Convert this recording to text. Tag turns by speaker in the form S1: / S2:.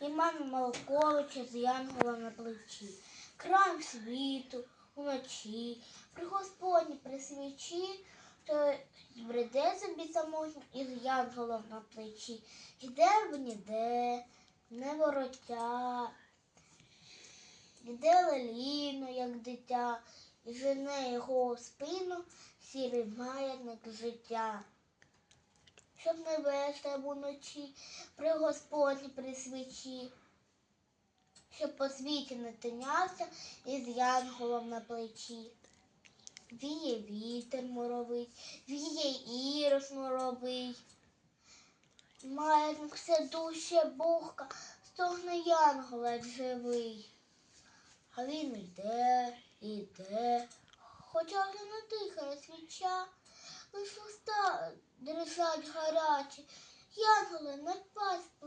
S1: і мами Малковича з янголом на плечі. Край світу уночі, при Господні при свічі, то бреде собі самотньо із янголом на плечі. Йде в ніде, не вороття, йде леліно, як дитя, і жене його спину сірий маятник життя. Щоб не вести вночі, при Господні при свічі, щоб по світі не тинявся із янголом на плечі. Віє вітер моровий, віє ірос моровий. Все дуще бухка, стогне янгола як живий. А він йде, іде, хоча вже не дихає свіча, лиш уста дрижать гарячі, янголи не пасть.